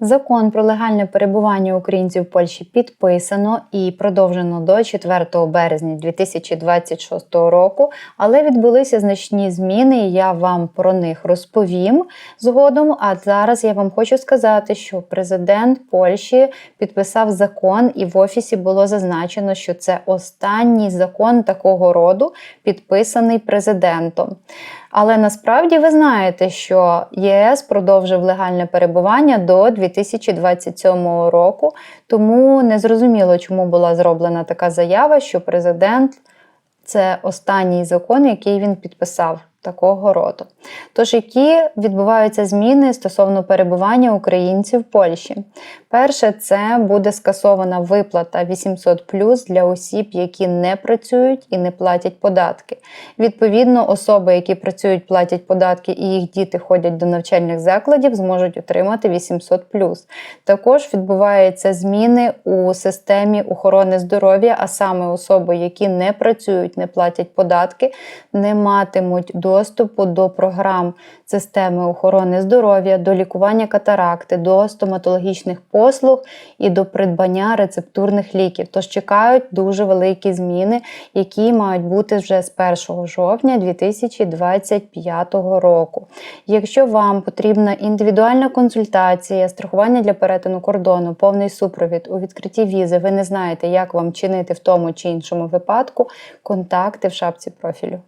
Закон про легальне перебування українців в Польщі підписано і продовжено до 4 березня 2026 року, але відбулися значні зміни. і Я вам про них розповім згодом. А зараз я вам хочу сказати, що президент Польщі підписав закон, і в офісі було зазначено, що це останній закон такого роду, підписаний президентом. Але насправді ви знаєте, що ЄС продовжив легальне перебування до 2027 року, тому не зрозуміло, чому була зроблена така заява, що президент це останній закон, який він підписав. Такого роду. Тож, які відбуваються зміни стосовно перебування українців в Польщі? Перше, це буде скасована виплата 800 для осіб, які не працюють і не платять податки. Відповідно, особи, які працюють, платять податки і їх діти ходять до навчальних закладів, зможуть отримати 800 Також відбуваються зміни у системі охорони здоров'я, а саме особи, які не працюють, не платять податки, не матимуть доступу до програм системи охорони здоров'я, до лікування катаракти, до стоматологічних послуг і до придбання рецептурних ліків. Тож чекають дуже великі зміни, які мають бути вже з 1 жовтня 2025 року. Якщо вам потрібна індивідуальна консультація, страхування для перетину кордону, повний супровід у відкритті візи, ви не знаєте, як вам чинити в тому чи іншому випадку, контакти в шапці профілю.